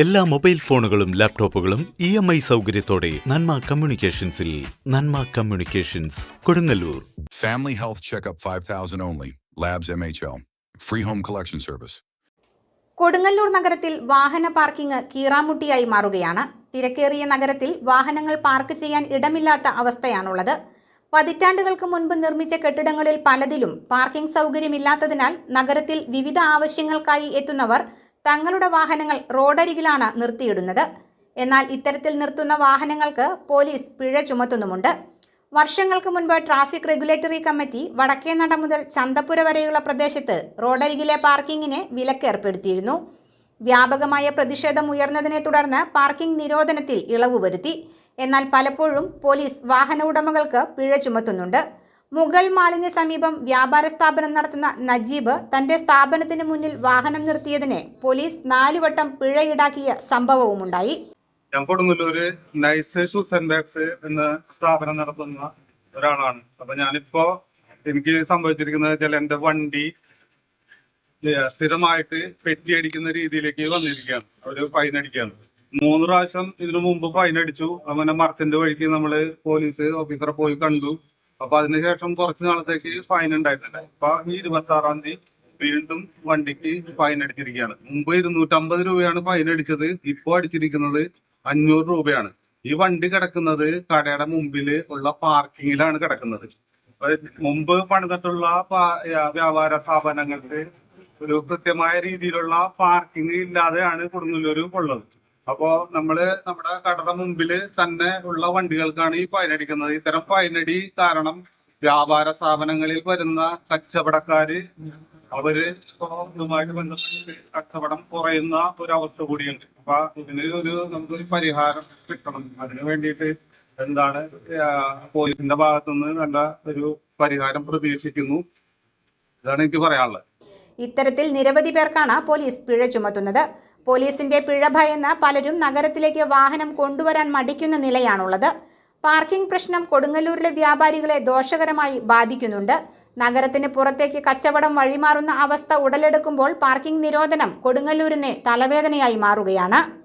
എല്ലാ മൊബൈൽ ഫോണുകളും ലാപ്ടോപ്പുകളും ഇ എം ഐ സൗകര്യത്തോടെ Nanma കമ്മ്യൂണിക്കേഷൻസിൽ Nanma communications Kodungallur. Family health checkup 5000 labs Labs MHL. Free home collection service Kodungallur നഗരത്തിൽ വാഹന പാർക്കിംഗ് കീറാമുട്ടിയായി മാറുകയാണ്. തിരക്കേറിയ നഗരത്തിൽ വാഹനങ്ങൾ പാർക്ക് ചെയ്യാൻ ഇടമില്ലാത്ത അവസ്ഥയാണുള്ളത്. പതിറ്റാണ്ടുകൾക്ക് മുൻപ് നിർമ്മിച്ച കെട്ടിടങ്ങളിൽ പലതിലും പാർക്കിംഗ് സൗകര്യമില്ലാത്തതിനാൽ നഗരത്തിൽ വിവിധ ആവശ്യങ്ങൾക്കായി എത്തുന്നവർ തങ്ങളുടെ വാഹനങ്ങൾ റോഡരികിലാണ് നിർത്തിയിടുന്നത്. എന്നാൽ ഇത്തരത്തിൽ നിർത്തുന്ന വാഹനങ്ങൾക്ക് പോലീസ് പിഴ ചുമത്തുന്നുമുണ്ട്. വർഷങ്ങൾക്ക് മുൻപ് ട്രാഫിക് റെഗുലേറ്ററി കമ്മിറ്റി വടക്കേനട മുതൽ ചന്തപ്പുര വരെയുള്ള പ്രദേശത്ത് റോഡരികിലെ പാർക്കിങ്ങിന് വിലക്ക് ഏർപ്പെടുത്തിയിരുന്നു വ്യാപകമായ പ്രതിഷേധം ഉയർന്നതിനെ തുടർന്ന് പാർക്കിംഗ് നിരോധനത്തിൽ ഇളവ് വരുത്തി എന്നാൽ പലപ്പോഴും പോലീസ് വാഹന ഉടമകൾക്ക് പിഴ ചുമത്തുന്നുണ്ട്. മുഗൾ മാളിന് സമീപം വ്യാപാര സ്ഥാപനം നടത്തുന്ന നജീബ് തന്റെ സ്ഥാപനത്തിന് മുന്നിൽ വാഹനം നിർത്തിയതിനെ പോലീസ് നാലുവട്ടം പിഴ ഈടാക്കിയ സംഭവവുമുണ്ടായി ഉണ്ടായി സ്ഥാപനം നടത്തുന്ന ഒരാളാണ്. അപ്പൊ ഞാനിപ്പോ എനിക്ക് സംഭവിച്ചിരിക്കുന്നത് വെച്ചാൽ എന്റെ വണ്ടി സ്ഥിരമായിട്ട് പെറ്റി അടിക്കുന്ന രീതിയിലേക്ക് വന്നിരിക്കുകയാണ്. അവർ ഫൈൻ അടിക്കുകയാണ്. മൂന്ന് പ്രാവശ്യം ഇതിനു മുമ്പ് ഫൈൻ അടിച്ചു. അങ്ങനെ മർച്ചന്റ് വഴിക്ക് നമ്മൾ പോലീസ് ഓഫീസറെ പോയി കണ്ടു. അപ്പൊ അതിനുശേഷം കുറച്ച് നാളത്തേക്ക് ഫൈൻ ഉണ്ടായിട്ടുണ്ട്. ഇപ്പൊ ഈ ഇരുപത്തി ആറാം തീയതി വീണ്ടും വണ്ടിക്ക് ഫൈൻ അടിച്ചിരിക്കുകയാണ്. മുമ്പ് ഇരുന്നൂറ്റമ്പത് രൂപയാണ് ഫൈൻ അടിച്ചത് ഇപ്പോ അടിച്ചിരിക്കുന്നത് അഞ്ഞൂറ് രൂപയാണ്. ഈ വണ്ടി കിടക്കുന്നത് കടയുടെ മുമ്പിൽ ഉള്ള പാർക്കിങ്ങിലാണ് കിടക്കുന്നത്. മുമ്പ് പണിതിട്ടുള്ള വ്യാപാര സ്ഥാപനങ്ങൾക്ക് ഒരു കൃത്യമായ രീതിയിലുള്ള പാർക്കിംഗ് ഇല്ലാതെയാണ് കൊടുങ്ങല്ലൂർ ഉള്ളത്. അപ്പോ നമ്മൾ നമ്മുടെ കടയുടെ മുമ്പിൽ തന്നെ ഉള്ള വണ്ടികൾക്കാണ് ഈ ഫൈനടിക്കുന്നത് ഇത്തരം ഫൈനടി കാരണം വ്യാപാര സ്ഥാപനങ്ങളിൽ വരുന്ന കച്ചവടക്കാര് അവർ ഇതുമായിട്ട് ബന്ധപ്പെട്ട് കച്ചവടം കുറയുന്ന ഒരു അവസ്ഥ കൂടിയുണ്ട്. അപ്പൊ ഇതിന് ഒരു നമുക്കൊരു പരിഹാരം കിട്ടണം. അതിനു വേണ്ടിയിട്ട് എന്താണ് പോലീസിന്റെ ഭാഗത്തുനിന്ന് നല്ല ഒരു പരിഹാരം പ്രതീക്ഷിക്കുന്നു. ഇതാണ് എനിക്ക് പറയാനുള്ളത്. ഇത്തരത്തിൽ നിരവധി പേർക്കാണ് പോലീസ് പിഴ ചുമത്തുന്നത്. പോലീസിന്റെ പിഴ ഭയന്ന് പലരും നഗരത്തിലേക്ക് വാഹനം കൊണ്ടുവരാൻ മടിക്കുന്ന നിലയാണുള്ളത്. പാർക്കിംഗ് പ്രശ്നം കൊടുങ്ങല്ലൂരിലെ വ്യാപാരികളെ ദോഷകരമായി ബാധിക്കുന്നുണ്ട്. നഗരത്തിന് പുറത്തേക്ക് കച്ചവടം വഴിമാറുന്ന അവസ്ഥ ഉടലെടുക്കുമ്പോൾ പാർക്കിംഗ് നിരോധനം കൊടുങ്ങല്ലൂരിനെ തലവേദനയായി മാറുകയാണ്.